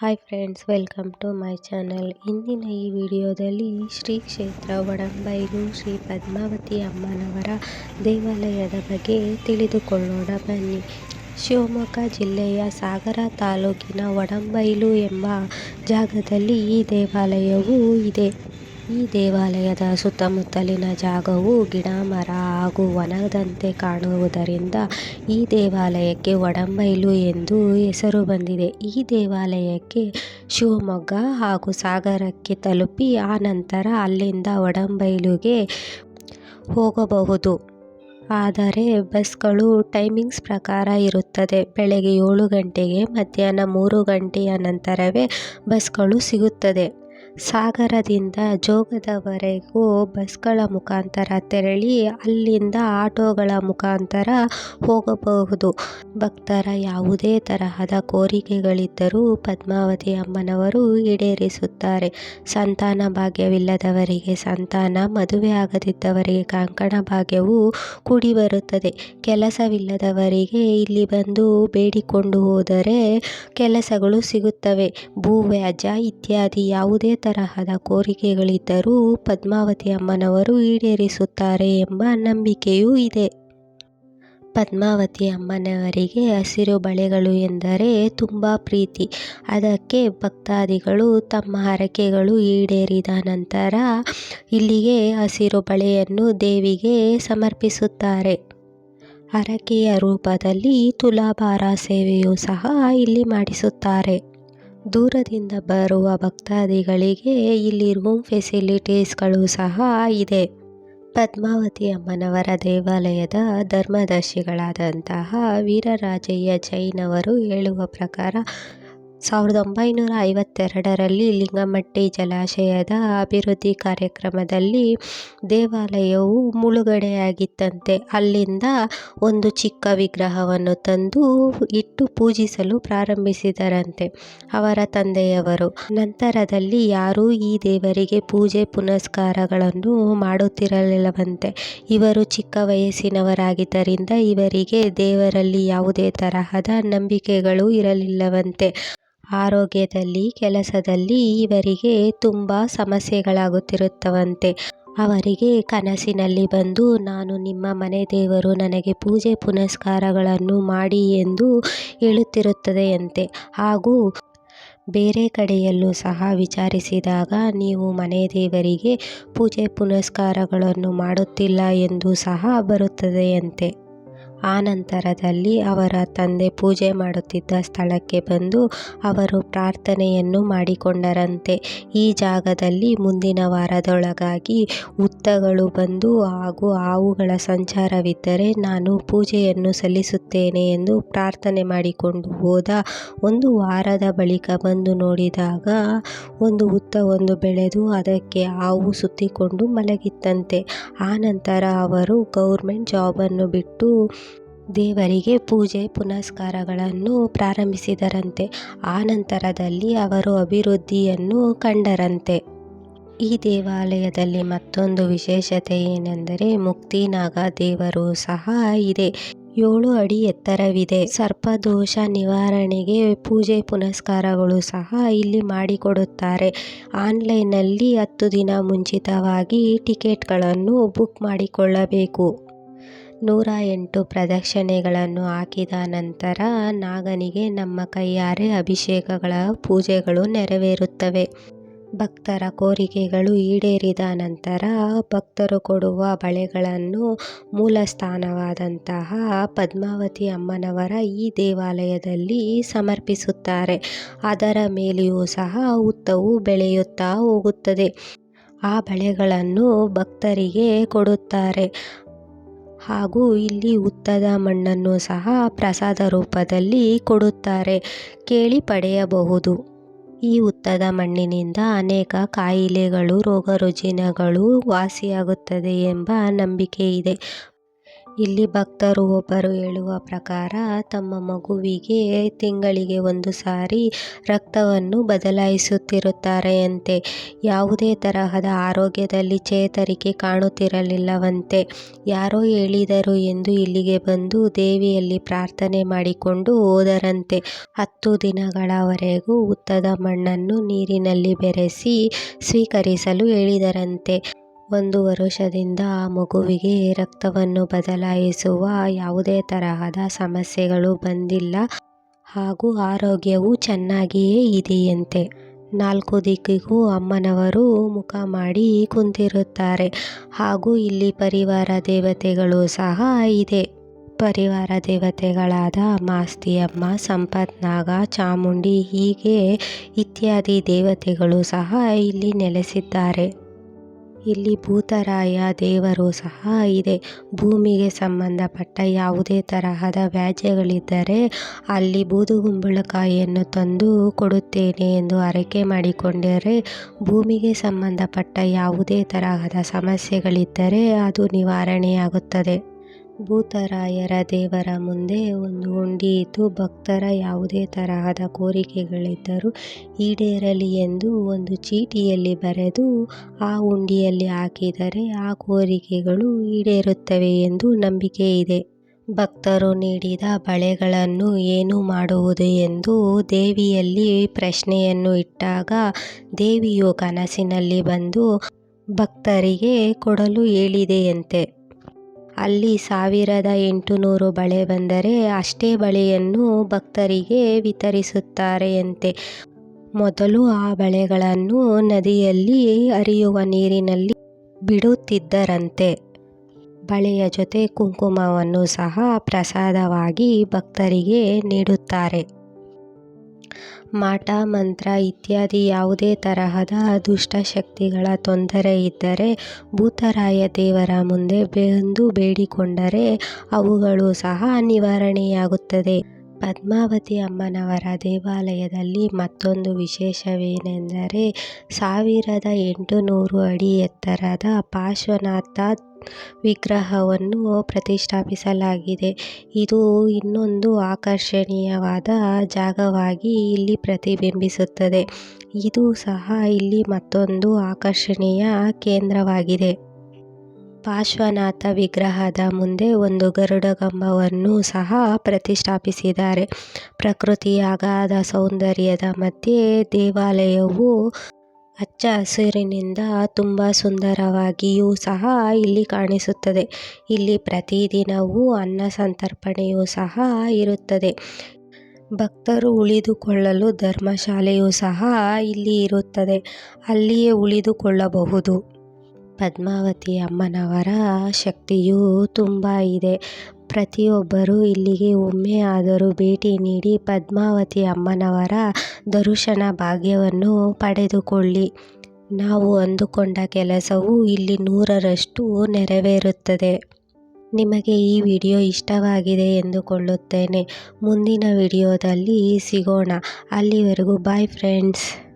Hi friends welcome to my channel ಇಂದಿನ ಈ ವಿಡಿಯೋದಲ್ಲಿ ಶ್ರೀ ಕ್ಷೇತ್ರ ಒಡಂಬೈಲು ಶ್ರೀ ಪದ್ಮಾವತಿ ಅಮ್ಮನವರ ದೇವಾಲಯದ ಬಗ್ಗೆ ತಿಳಿದುಕೊಳ್ಳೋಣ. ಬನ್ನಿ. ಶಿವಮೊಗ್ಗ ಜಿಲ್ಲೆಯ ಸಾಗರ ತಾಲೂಕಿನ ಒಡಂಬೈಲು ಎಂಬ ಜಾಗದಲ್ಲಿ ಈ ದೇವಾಲಯವು ಇದೆ. ಈ ದೇವಾಲಯದ ಸುತ್ತಮುತ್ತಲಿನ ಜಾಗವು ಗಿಡ ಮರ ಹಾಗೂ ವನದಂತೆ ಕಾಣುವುದರಿಂದ ಈ ದೇವಾಲಯಕ್ಕೆ ಒಡಂಬೈಲು ಎಂದು ಹೆಸರು ಬಂದಿದೆ. ಈ ದೇವಾಲಯಕ್ಕೆ ಶಿವಮೊಗ್ಗ ಹಾಗೂ ಸಾಗರಕ್ಕೆ ತಲುಪಿ ಆ ನಂತರ ಅಲ್ಲಿಂದ ಒಡಂಬೈಲುಗೆ ಹೋಗಬಹುದು. ಆದರೆ ಬಸ್ಗಳು ಟೈಮಿಂಗ್ಸ್ ಪ್ರಕಾರ ಇರುತ್ತದೆ. ಬೆಳಗ್ಗೆ ಏಳು ಗಂಟೆಗೆ ಮಧ್ಯಾಹ್ನ ಮೂರು ಗಂಟೆಯ ನಂತರವೇ ಬಸ್ಗಳು ಸಿಗುತ್ತದೆ. ಸಾಗರದಿಂದ ಜೋಗದವರೆಗೂ ಬಸ್ಗಳ ಮುಖಾಂತರ ತೆರಳಿ ಅಲ್ಲಿಂದ ಆಟೋಗಳ ಮುಖಾಂತರ ಹೋಗಬಹುದು. ಭಕ್ತರ ಯಾವುದೇ ತರಹದ ಕೋರಿಕೆಗಳಿದ್ದರೂ ಪದ್ಮಾವತಿ ಅಮ್ಮನವರು ಈಡೇರಿಸುತ್ತಾರೆ. ಸಂತಾನ ಭಾಗ್ಯವಿಲ್ಲದವರಿಗೆ ಸಂತಾನ, ಮದುವೆ ಆಗದಿದ್ದವರಿಗೆ ಕಂಕಣ ಭಾಗ್ಯವು ಕೂಡಿಬರುತ್ತದೆ. ಕೆಲಸವಿಲ್ಲದವರಿಗೆ ಇಲ್ಲಿ ಬಂದು ಬೇಡಿಕೊಂಡು ಹೋದರೆ ಕೆಲಸಗಳು ಸಿಗುತ್ತವೆ. ಭೂವ್ಯಾಜ್ಯ ಇತ್ಯಾದಿ ಯಾವುದೇ ತರಹದ ಕೋರಿಕೆಗಳಿದ್ದರೂ ಪದ್ಮಾವತಿ ಅಮ್ಮನವರು ಈಡೇರಿಸುತ್ತಾರೆ ಎಂಬ ನಂಬಿಕೆಯೂ ಇದೆ. ಪದ್ಮಾವತಿ ಅಮ್ಮನವರಿಗೆ ಹಸಿರು ಬಳೆಗಳು ಎಂದರೆ ತುಂಬ ಪ್ರೀತಿ. ಅದಕ್ಕೆ ಭಕ್ತಾದಿಗಳು ತಮ್ಮ ಹರಕೆಗಳು ಈಡೇರಿದ ನಂತರ ಇಲ್ಲಿಗೆ ಹಸಿರು ಬಳೆಯನ್ನು ದೇವಿಗೆ ಸಮರ್ಪಿಸುತ್ತಾರೆ. ಹರಕೆಯ ರೂಪದಲ್ಲಿ ತುಲಾಭಾರ ಸೇವೆಯೂ ಸಹ ಇಲ್ಲಿ ಮಾಡಿಸುತ್ತಾರೆ. ದೂರದಿಂದ ಬರುವ ಭಕ್ತಾದಿಗಳಿಗೆ ಇಲ್ಲಿ ರೂಮ್ ಫೆಸಿಲಿಟೀಸ್ಗಳು ಸಹ ಇದೆ. ಪದ್ಮಾವತಿ ಅಮ್ಮನವರ ದೇವಾಲಯದ ಧರ್ಮದರ್ಶಿಗಳಾದಂತಹ ವೀರರಾಜಯ್ಯ ಜೈನ್ ಅವರು ಹೇಳುವ ಪ್ರಕಾರ ಸಾವಿರದ ಒಂಬೈನೂರ ಐವತ್ತೆರಡರಲ್ಲಿ ಲಿಂಗಮಟ್ಟಿ ಜಲಾಶಯದ ಅಭಿವೃದ್ಧಿ ಕಾರ್ಯಕ್ರಮದಲ್ಲಿ ದೇವಾಲಯವು ಮುಳುಗಡೆಯಾಗಿತ್ತಂತೆ. ಅಲ್ಲಿಂದ ಒಂದು ಚಿಕ್ಕ ವಿಗ್ರಹವನ್ನು ತಂದು ಇಟ್ಟು ಪೂಜಿಸಲು ಪ್ರಾರಂಭಿಸಿದರಂತೆ ಅವರ ತಂದೆಯವರು. ನಂತರದಲ್ಲಿ ಯಾರೂ ಈ ದೇವರಿಗೆ ಪೂಜೆ ಪುನಸ್ಕಾರಗಳನ್ನು ಮಾಡುತ್ತಿರಲಿಲ್ಲವಂತೆ. ಇವರು ಚಿಕ್ಕ ವಯಸ್ಸಿನವರಾಗಿದ್ದರಿಂದ ಇವರಿಗೆ ದೇವರಲ್ಲಿ ಯಾವುದೇ ತರಹದ ನಂಬಿಕೆಗಳು ಇರಲಿಲ್ಲವಂತೆ. ಆರೋಗ್ಯದಲ್ಲಿ, ಕೆಲಸದಲ್ಲಿ ಇವರಿಗೆ ತುಂಬ ಸಮಸ್ಯೆಗಳಾಗುತ್ತಿರುತ್ತವಂತೆ. ಅವರಿಗೆ ಕನಸಿನಲ್ಲಿ ಬಂದು, ನಾನು ನಿಮ್ಮ ಮನೆ ದೇವರು, ನನಗೆ ಪೂಜೆ ಪುನಸ್ಕಾರಗಳನ್ನು ಮಾಡಿ ಎಂದು ಹೇಳುತ್ತಿರುತ್ತದೆಯಂತೆ. ಹಾಗೂ ಬೇರೆ ಕಡೆಯಲ್ಲೂ ಸಹ ವಿಚಾರಿಸಿದಾಗ, ನೀವು ಮನೆ ದೇವರಿಗೆ ಪೂಜೆ ಪುನಸ್ಕಾರಗಳನ್ನು ಮಾಡುತ್ತಿಲ್ಲ ಎಂದು ಸಹ ಬರುತ್ತದೆಯಂತೆ. ಆ ನಂತರದಲ್ಲಿ ಅವರ ತಂದೆ ಪೂಜೆ ಮಾಡುತ್ತಿದ್ದ ಸ್ಥಳಕ್ಕೆ ಬಂದು ಅವರು ಪ್ರಾರ್ಥನೆಯನ್ನು ಮಾಡಿಕೊಂಡರಂತೆ. ಈ ಜಾಗದಲ್ಲಿ ಮುಂದಿನ ವಾರದೊಳಗಾಗಿ ಹುತ್ತಗಳು ಬಂದು ಹಾಗೂ ಹಾವುಗಳ ಸಂಚಾರವಿದ್ದರೆ ನಾನು ಪೂಜೆಯನ್ನು ಸಲ್ಲಿಸುತ್ತೇನೆ ಎಂದು ಪ್ರಾರ್ಥನೆ ಮಾಡಿಕೊಂಡು ಹೋದ ಒಂದು ವಾರದ ಬಳಿಕ ಬಂದು ನೋಡಿದಾಗ ಒಂದು ಹುತ್ತವೊಂದು ಬೆಳೆದು ಅದಕ್ಕೆ ಹಾವು ಸುತ್ತಿಕೊಂಡು ಮಲಗಿತ್ತಂತೆ. ಆ ನಂತರ ಅವರು ಗೌರ್ಮೆಂಟ್ ಜಾಬನ್ನು ಬಿಟ್ಟು ದೇವರಿಗೆ ಪೂಜೆ, ಪುನಸ್ಕಾರಗಳನ್ನು ಪ್ರಾರಂಭಿಸಿದರಂತೆ. ಆ ನಂತರದಲ್ಲಿ ಅವರು ಅಭಿವೃದ್ಧಿಯನ್ನು ಕಂಡರಂತೆ. ಈ ದೇವಾಲಯದಲ್ಲಿ ಮತ್ತೊಂದು ವಿಶೇಷತೆ ಏನೆಂದರೆ ಮುಕ್ತಿನಾಗ ದೇವರು ಸಹ ಇದೆ. ಏಳು ಅಡಿ ಎತ್ತರವಿದೆ. ಸರ್ಪದೋಷ ನಿವಾರಣೆಗೆ ಪೂಜೆ, ಪುನಸ್ಕಾರಗಳು ಸಹ ಇಲ್ಲಿ ಮಾಡಿಕೊಡುತ್ತಾರೆ. ಆನ್ಲೈನಲ್ಲಿ ಹತ್ತು ದಿನ ಮುಂಚಿತವಾಗಿ ಟಿಕೆಟ್ಗಳನ್ನು ಬುಕ್ ಮಾಡಿಕೊಳ್ಳಬೇಕು. ನೂರ ಎಂಟು ಪ್ರದಕ್ಷಿಣೆಗಳನ್ನು ಹಾಕಿದ ನಂತರ ನಾಗನಿಗೆ ನಮ್ಮ ಕೈಯಾರೆ ಅಭಿಷೇಕಗಳ ಪೂಜೆಗಳು ನೆರವೇರುತ್ತವೆ. ಭಕ್ತರ ಕೋರಿಕೆಗಳು ಈಡೇರಿದ ನಂತರ ಭಕ್ತರು ಕೊಡುವ ಬಳೆಗಳನ್ನು ಮೂಲ ಸ್ಥಾನವಾದಂತಹ ಪದ್ಮಾವತಿ ಅಮ್ಮನವರ ಈ ದೇವಾಲಯದಲ್ಲಿ ಸಮರ್ಪಿಸುತ್ತಾರೆ. ಅದರ ಮೇಲೆಯೂ ಸಹ ಉತ್ತವು ಬೆಳೆಯುತ್ತಾ ಹೋಗುತ್ತದೆ. ಆ ಬಳೆಗಳನ್ನು ಭಕ್ತರಿಗೆ ಕೊಡುತ್ತಾರೆ. ಹಾಗೂ ಇಲ್ಲಿ ಉತ್ತದ ಮಣ್ಣನ್ನು ಸಹ ಪ್ರಸಾದ ರೂಪದಲ್ಲಿ ಕೊಡುತ್ತಾರೆ. ಕೇಳಿ ಪಡೆಯಬಹುದು. ಈ ಉತ್ತದ ಮಣ್ಣಿನಿಂದ ಅನೇಕ ಕಾಯಿಲೆಗಳು ರೋಗ ರುಜಿನಗಳು ವಾಸಿಯಾಗುತ್ತದೆ ಎಂಬ ನಂಬಿಕೆ ಇದೆ ಇಲ್ಲಿ ಭಕ್ತರು ಒಬ್ಬರು ಹೇಳುವ ಪ್ರಕಾರ ತಮ್ಮ ಮಗುವಿಗೆ ತಿಂಗಳಿಗೆ ಒಂದು ಸಾರಿ ರಕ್ತವನ್ನು ಬದಲಾಯಿಸುತ್ತಿರುತ್ತಾರೆಯಂತೆ. ಯಾವುದೇ ತರಹದ ಆರೋಗ್ಯದಲ್ಲಿ ಚೇತರಿಕೆ ಕಾಣುತ್ತಿರಲಿಲ್ಲವಂತೆ. ಯಾರೋ ಹೇಳಿದರು ಎಂದು ಇಲ್ಲಿಗೆ ಬಂದು ದೇವಿಯಲ್ಲಿ ಪ್ರಾರ್ಥನೆ ಮಾಡಿಕೊಂಡು ಹೋದರಂತೆ. ಹತ್ತು ದಿನಗಳವರೆಗೂ ಹುತ್ತದ ಮಣ್ಣನ್ನು ನೀರಿನಲ್ಲಿ ಬೆರೆಸಿ ಸ್ವೀಕರಿಸಲು ಹೇಳಿದರಂತೆ. ಒಂದು ವರುಷದಿಂದ ಮಗುವಿಗೆ ರಕ್ತವನ್ನು ಬದಲಾಯಿಸುವ ಯಾವುದೇ ತರಹದ ಸಮಸ್ಯೆಗಳು ಬಂದಿಲ್ಲ ಹಾಗೂ ಆರೋಗ್ಯವು ಚೆನ್ನಾಗಿಯೇ ಇದೆಯಂತೆ. ನಾಲ್ಕು ದಿಕ್ಕಿಗೂ ಅಮ್ಮನವರು ಮುಖ ಮಾಡಿ ಕುಂತಿರುತ್ತಾರೆ ಹಾಗೂ ಇಲ್ಲಿ ಪರಿವಾರ ದೇವತೆಗಳು ಸಹ ಇದೆ. ಪರಿವಾರ ದೇವತೆಗಳಾದ ಮಾಸ್ತಿಯಮ್ಮ ಸಂಪತ್ನಾಗ ಚಾಮುಂಡಿ ಹೀಗೆ ಇತ್ಯಾದಿ ದೇವತೆಗಳು ಸಹ ಇಲ್ಲಿ ನೆಲೆಸಿದ್ದಾರೆ. ಇಲ್ಲಿ ಭೂತರಾಯ ದೇವರು ಸಹ ಇದೆ. ಭೂಮಿಗೆ ಸಂಬಂಧಪಟ್ಟ ಯಾವುದೇ ತರಹದ ವ್ಯಾಜ್ಯಗಳಿದ್ದರೆ ಅಲ್ಲಿ ಬೂದುಗುಂಬಳಕಾಯಿಯನ್ನು ತಂದು ಕೊಡುತ್ತೇನೆ ಎಂದು ಹರಕೆ ಮಾಡಿಕೊಂಡರೆ ಭೂಮಿಗೆ ಸಂಬಂಧಪಟ್ಟ ಯಾವುದೇ ತರಹದ ಸಮಸ್ಯೆಗಳಿದ್ದರೆ ಅದು ನಿವಾರಣೆಯಾಗುತ್ತದೆ. ಭೂತರಾಯರ ದೇವರ ಮುಂದೆ ಒಂದು ಹುಂಡಿ ಇದ್ದು, ಭಕ್ತರ ಯಾವುದೇ ತರಹದ ಕೋರಿಕೆಗಳಿದ್ದರೂ ಈಡೇರಲಿ ಎಂದು ಒಂದು ಚೀಟಿಯಲ್ಲಿ ಬರೆದು ಆ ಹುಂಡಿಯಲ್ಲಿ ಹಾಕಿದರೆ ಆ ಕೋರಿಕೆಗಳು ಈಡೇರುತ್ತವೆ ಎಂದು ನಂಬಿಕೆ ಇದೆ. ಭಕ್ತರು ನೀಡಿದ ಬಳೆಗಳನ್ನು ಏನು ಮಾಡುವುದು ಎಂದು ದೇವಿಯಲ್ಲಿ ಪ್ರಶ್ನೆಯನ್ನು ಇಟ್ಟಾಗ ದೇವಿಯು ಕನಸಿನಲ್ಲಿ ಬಂದು ಭಕ್ತರಿಗೆ ಕೊಡಲು ಹೇಳಿದೆಯಂತೆ. ಅಲ್ಲಿ ಸಾವಿರದ ಎಂಟುನೂರು ಬಳೆ ಬಂದರೆ ಅಷ್ಟೇ ಬಳೆಯನ್ನು ಭಕ್ತರಿಗೆ ವಿತರಿಸುತ್ತಾರೆಯಂತೆ. ಮೊದಲು ಆ ಬಳೆಗಳನ್ನು ನದಿಯಲ್ಲಿ ಹರಿಯುವ ನೀರಿನಲ್ಲಿ ಬಿಡುತ್ತಿದ್ದರಂತೆ. ಬಳೆಯ ಜೊತೆ ಕುಂಕುಮವನ್ನು ಸಹ ಪ್ರಸಾದವಾಗಿ ಭಕ್ತರಿಗೆ ನೀಡುತ್ತಾರೆ. ಮಾಟ, ಮಂತ್ರ ಇತ್ಯಾದಿ ಯಾವುದೇ ತರಹದ ದುಷ್ಟಶಕ್ತಿಗಳ ತೊಂದರೆ ಇದ್ದರೆ ಭೂತರಾಯ ದೇವರ ಮುಂದೆ ಬಂದು ಬೇಡಿಕೊಂಡರೆ ಅವುಗಳು ಸಹ ನಿವಾರಣೆಯಾಗುತ್ತದೆ. ಪದ್ಮಾವತಿ ಅಮ್ಮನವರ ದೇವಾಲಯದಲ್ಲಿ ಮತ್ತೊಂದು ವಿಶೇಷವೇನೆಂದರೆ ಸಾವಿರದ ಎಂಟುನೂರು ಅಡಿ ಎತ್ತರದ ಪಾರ್ಶ್ವನಾಥ ವಿಗ್ರಹವನ್ನು ಪ್ರತಿಷ್ಠಾಪಿಸಲಾಗಿದೆ. ಇದು ಇನ್ನೊಂದು ಆಕರ್ಷಣೀಯವಾದ ಜಾಗವಾಗಿ ಇಲ್ಲಿ ಪ್ರತಿಬಿಂಬಿಸುತ್ತದೆ. ಇದು ಸಹ ಇಲ್ಲಿ ಮತ್ತೊಂದು ಆಕರ್ಷಣೀಯ ಕೇಂದ್ರವಾಗಿದೆ. ಪಾರ್ಶ್ವನಾಥ ವಿಗ್ರಹದ ಮುಂದೆ ಒಂದು ಗರುಡಗಂಬವನ್ನು ಸಹ ಪ್ರತಿಷ್ಠಾಪಿಸಿದ್ದಾರೆ. ಪ್ರಕೃತಿಯ ಅಗಾಧ ಸೌಂದರ್ಯದ ಮಧ್ಯೆ ದೇವಾಲಯವು ಹಚ್ಚ ಹಸಿರಿನಿಂದ ತುಂಬ ಸುಂದರವಾಗಿಯೂ ಸಹ ಇಲ್ಲಿ ಕಾಣಿಸುತ್ತದೆ. ಇಲ್ಲಿ ಪ್ರತಿದಿನವೂ ಅನ್ನ ಸಂತರ್ಪಣೆಯೂ ಸಹ ಇರುತ್ತದೆ. ಭಕ್ತರು ಉಳಿದುಕೊಳ್ಳಲು ಧರ್ಮಶಾಲೆಯೂ ಸಹ ಇಲ್ಲಿ ಇರುತ್ತದೆ. ಅಲ್ಲಿಯೇ ಉಳಿದುಕೊಳ್ಳಬಹುದು. ಪದ್ಮಾವತಿ ಅಮ್ಮನವರ ಶಕ್ತಿಯು ತುಂಬ ಇದೆ. ಪ್ರತಿಯೊಬ್ಬರೂ ಇಲ್ಲಿಗೆ ಒಮ್ಮೆ ಆದರೂ ಭೇಟಿ ನೀಡಿ ಪದ್ಮಾವತಿ ಅಮ್ಮನವರ ದರ್ಶನ ಭಾಗ್ಯವನ್ನು ಪಡೆದುಕೊಳ್ಳಿ. ನಾವು ಅಂದುಕೊಂಡ ಕೆಲಸವು ಇಲ್ಲಿ ನೂರರಷ್ಟು ನೆರವೇರುತ್ತದೆ. ನಿಮಗೆ ಈ ವಿಡಿಯೋ ಇಷ್ಟವಾಗಿದೆ ಎಂದುಕೊಳ್ಳುತ್ತೇನೆ. ಮುಂದಿನ ವಿಡಿಯೋದಲ್ಲಿ ಸಿಗೋಣ. ಅಲ್ಲಿವರೆಗೂ ಬಾಯ್ ಫ್ರೆಂಡ್ಸ್.